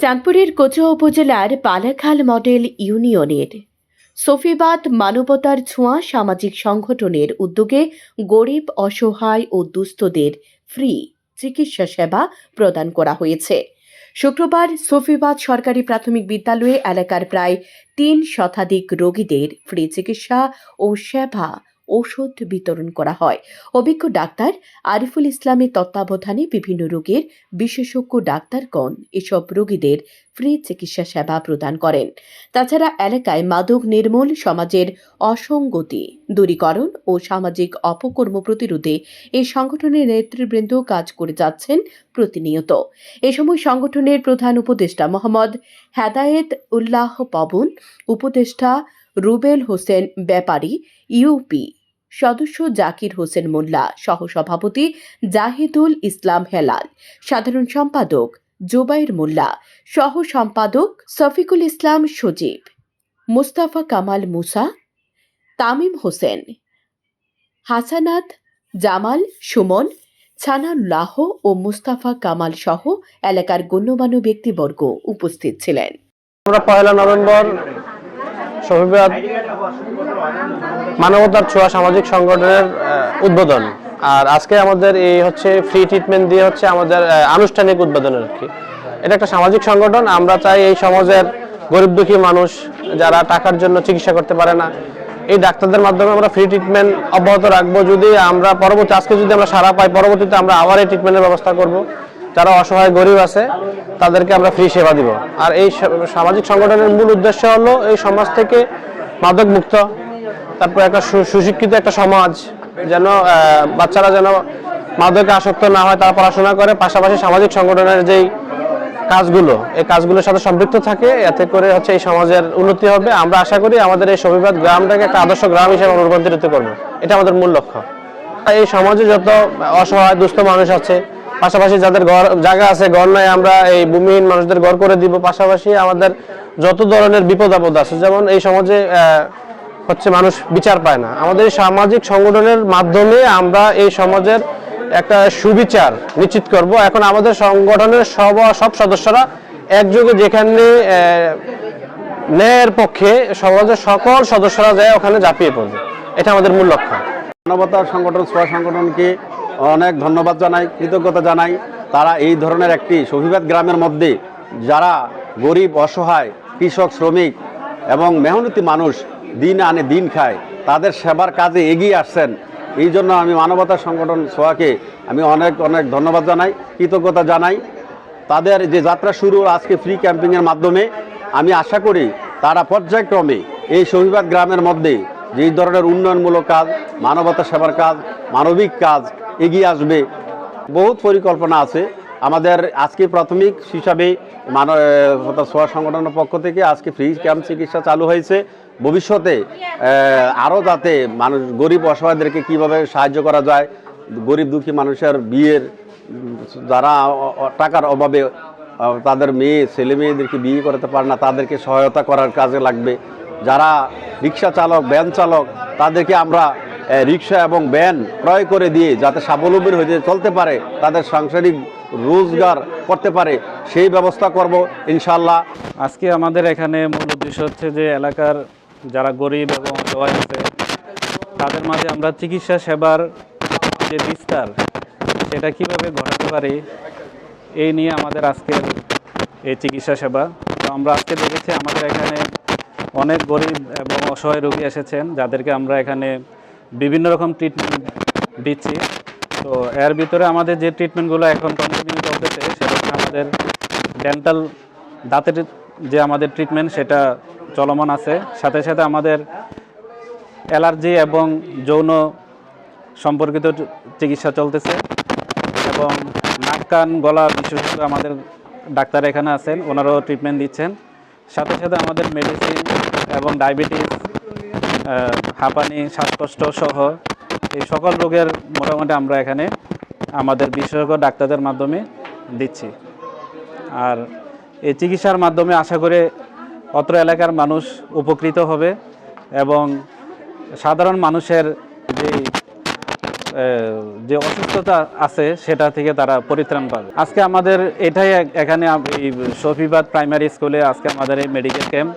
চাঁদপুরের কোচুয়া উপজেলার পালাখাল মডেল ইউনিয়নের সফিবাদ মানবতার ছোঁয়া সামাজিক সংগঠনের উদ্যোগে গরিব, অসহায় ও দুস্থদের ফ্রি চিকিৎসা সেবা প্রদান করা হয়েছে। শুক্রবার সফিবাদ সরকারি প্রাথমিক বিদ্যালয়ে এলাকার প্রায় তিন শতাধিক রোগীদের ফ্রি চিকিৎসা ও সেবা ওষুধ বিতরণ করা হয়। অভিজ্ঞ ডাক্তার আরিফুল ইসলামের তত্ত্বাবধানে বিভিন্ন রোগের বিশেষজ্ঞ ডাক্তারগণ এসব রোগীদের ফ্রি চিকিৎসা সেবা প্রদান করেন। তাছাড়া এলাকায় মাদক নির্মূল সমাজের অসঙ্গতি দূরীকরণ ও সামাজিক অপকর্ম প্রতিরোধে এই সংগঠনের নেতৃবৃন্দ কাজ করে যাচ্ছেন প্রতিনিয়ত। এ সময় সংগঠনের প্রধান উপদেষ্টা মোহাম্মদ হেদায়েত উল্লাহ পবন, উপদেষ্টা রুবেল হোসেন ব্যাপারী, ইউপি সদস্য জাকির হোসেন মোল্লা, সহসভাপতি জাহিদুল ইসলাম হেলাল, সাধারণ সম্পাদক জুবাইর মোল্লা সহ সম্পাদক শফিকুল ইসলাম সজীব, মুস্তাফা কামাল মুসা, তামিম হোসেন, হাসানাত জামাল, সুমন ছানাল্লাহ ও মুস্তাফা কামাল সহ এলাকার গণ্যমান্য ব্যক্তিবর্গ উপস্থিত ছিলেন। আমরা পয়লা নভেম্বর শফিবাদ মানবতার ছোঁয়া সামাজিক সংগঠনের উদ্বোধন। আর আজকে আমাদের এই হচ্ছে ফ্রি ট্রিটমেন্ট দিয়ে হচ্ছে আমাদের আনুষ্ঠানিক উদ্বোধন আর কি। এটা একটা সামাজিক সংগঠন, আমরা চাই এই সমাজের গরিব দুঃখী মানুষ যারা টাকার জন্য চিকিৎসা করতে পারে না, এই ডাক্তারদের মাধ্যমে আমরা ফ্রি ট্রিটমেন্ট অব্যাহত রাখব। যদি আমরা পরবর্তী, আজকে যদি আমরা সারা পাই, পরবর্তীতে আমরা আবার এই ট্রিটমেন্টের ব্যবস্থা করব। যারা অসহায় গরিব আছে, তাদেরকে আমরা ফ্রি সেবা দিব। আর এই সামাজিক সংগঠনের মূল উদ্দেশ্য হলো এই সমাজ থেকে মাদক মুক্ত তারপর একটা সুশিক্ষিত একটা সমাজ, যেন বাচ্চারা যেন মাদকে আসক্ত না হয়, তারা পড়াশোনা করে। পাশাপাশি সামাজিক সংগঠনের যেই কাজগুলো, এই কাজগুলোর সাথে সম্পৃক্ত থাকে, এতে করে হচ্ছে এই সমাজের উন্নতি হবে। আমরা আশা করি আমাদের এই সবিবাদ গ্রামটাকে একটা আদর্শ গ্রাম হিসেবে রূপান্তরিত করব। এটা আমাদের মূল লক্ষ্য। এই সমাজে যত অসহায়, দুস্থ মানুষ আছে পাশাপাশি যাদের ঘর, জায়গা আছে, ঘর নাই, আমরা এই ভূমিহীন মানুষদের ঘর করে দিব। পাশাপাশি আমাদের যত ধরনের বিপদ আপদ আছে, যেমন এই সমাজে হচ্ছে মানুষ বিচার পায় না। আমাদের সামাজিক সংগঠনের মাধ্যমে আমরা এই সমাজের একটা সুবিচার নিশ্চিত করব। এখন আমাদের সংগঠনের সব সব সদস্যরা একযোগে যেখানে ন্যায়ের পক্ষে সমাজের সকল সদস্যরা যায়, ওখানে ঝাঁপিয়ে পড়বে। এটা আমাদের মূল লক্ষ্য। মানবতার সংগঠন সোয়া সংগঠনকে অনেক ধন্যবাদ জানাই, কৃতজ্ঞতা জানাই। তারা এই ধরনের একটি শহীবাদ গ্রামের মধ্যে যারা গরিব, অসহায়, কৃষক, শ্রমিক এবং মেহনতি মানুষ দিন আনে দিন খায়, তাদের সেবার কাজে এগিয়ে আসছেন। এই জন্য আমি মানবতা সংগঠন সোয়াকে আমি অনেক অনেক ধন্যবাদ জানাই, কৃতজ্ঞতা জানাই। তাদের যে যাত্রা শুরু আজকে ফ্রি ক্যাম্পিংয়ের মাধ্যমে, আমি আশা করি তারা পর্যায়ক্রমে এই শহীবাদ গ্রামের মধ্যে যেই ধরনের উন্নয়নমূলক কাজ, মানবতা সেবার কাজ, মানবিক কাজ এগিয়ে আসবে। বহুত পরিকল্পনা আছে। আমাদের আজকে প্রাথমিক হিসাবে মানব সোয়া সংগঠনের পক্ষ থেকে আজকে ফ্রি ক্যাম্প চিকিৎসা চালু হয়েছে। ভবিষ্যতে আরও যাতে মানুষ, গরিব অসহায়দেরকে কীভাবে সাহায্য করা যায়, গরিব দুঃখী মানুষের বিয়ের, যারা টাকার অভাবে তাদের মেয়ে, ছেলে মেয়েদেরকে বিয়ে করতে পারে না, তাদেরকে সহায়তা করার কাজে লাগবে। যারা রিক্সা চালক, ভ্যান চালক, তাদেরকে আমরা রিক্সা এবং ভ্যান ক্রয় করে দিয়ে যাতে স্বাবলম্বী হয়ে চলতে পারে, তাদের সাংসারিক রোজগার করতে পারে, সেই ব্যবস্থা করব ইনশাল্লাহ আজকে আমাদের এখানে মূল উদ্দেশ্য হচ্ছে যে এলাকার যারা গরিব এবং তাদের মাঝে আমরা চিকিৎসা সেবার যে বিস্তার, সেটা কীভাবে ঘটাতে পারি, এই নিয়ে আমাদের আজকের এই চিকিৎসা সেবা। তো আমরা আজকে দেখেছি আমাদের এখানে অনেক গরিব এবং অসহায় রোগী এসেছেন, যাদেরকে আমরা এখানে বিভিন্ন রকম ট্রিটমেন্ট দিচ্ছি। তো এর ভিতরে আমাদের যে ট্রিটমেন্টগুলো এখন কন্টিনিউ চলতেছে, সেটা আমাদের ডেন্টাল দাঁতের যে আমাদের ট্রিটমেন্ট সেটা চলমান আছে। সাথে সাথে আমাদের অ্যালার্জি এবং যৌন সম্পর্কিত চিকিৎসা চলতেছে। এবং নাক, কান, গলা বিশেষজ্ঞ আমাদের ডাক্তার এখানে আছেন, ওনারাও ট্রিটমেন্ট দিচ্ছেন। সাথে সাথে আমাদের মেডিসিন এবং ডায়াবেটিস হাঁপানি, শ্বাসকষ্ট সহ এই সকল রোগের মোটামুটি আমরা এখানে আমাদের বিশেষজ্ঞ ডাক্তারদের মাধ্যমে দিচ্ছি। আর এই চিকিৎসার মাধ্যমে আশা করে অত্র এলাকার মানুষ উপকৃত হবে এবং সাধারণ মানুষের যে যে অসুস্থতা আছে সেটা থেকে তারা পরিত্রাণ পাবে। আজকে আমাদের এটাই এখানে এই শফিবাদ প্রাইমারি স্কুলে আজকে আমাদের এই মেডিকেল ক্যাম্প